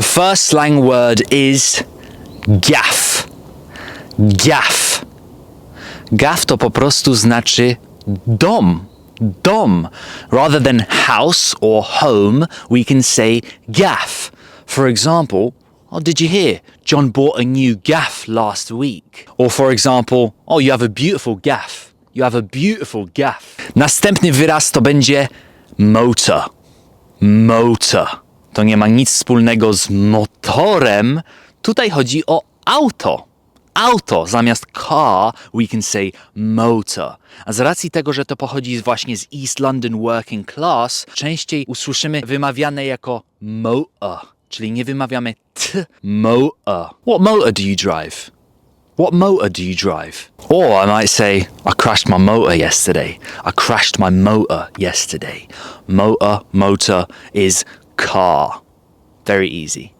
The first slang word is gaff. Gaff. Gaff to po prostu znaczy dom. Dom. Rather than house or home, we can say gaff. For example, oh, did you hear? John bought a new gaff last week. Or for example, oh, you have a beautiful gaff. You have a beautiful gaff. Następny wyraz to będzie motor. Motor. To nie ma nic wspólnego z motorem. Tutaj chodzi o auto. Auto zamiast car, we can say motor. A z racji tego, że to pochodzi właśnie z East London Working Class, częściej usłyszymy wymawiane jako motor, czyli nie wymawiamy t, motor. What motor do you drive? What motor do you drive? Or I might say, I crashed my motor yesterday. I crashed my motor yesterday. Motor, motor is car. Very easy.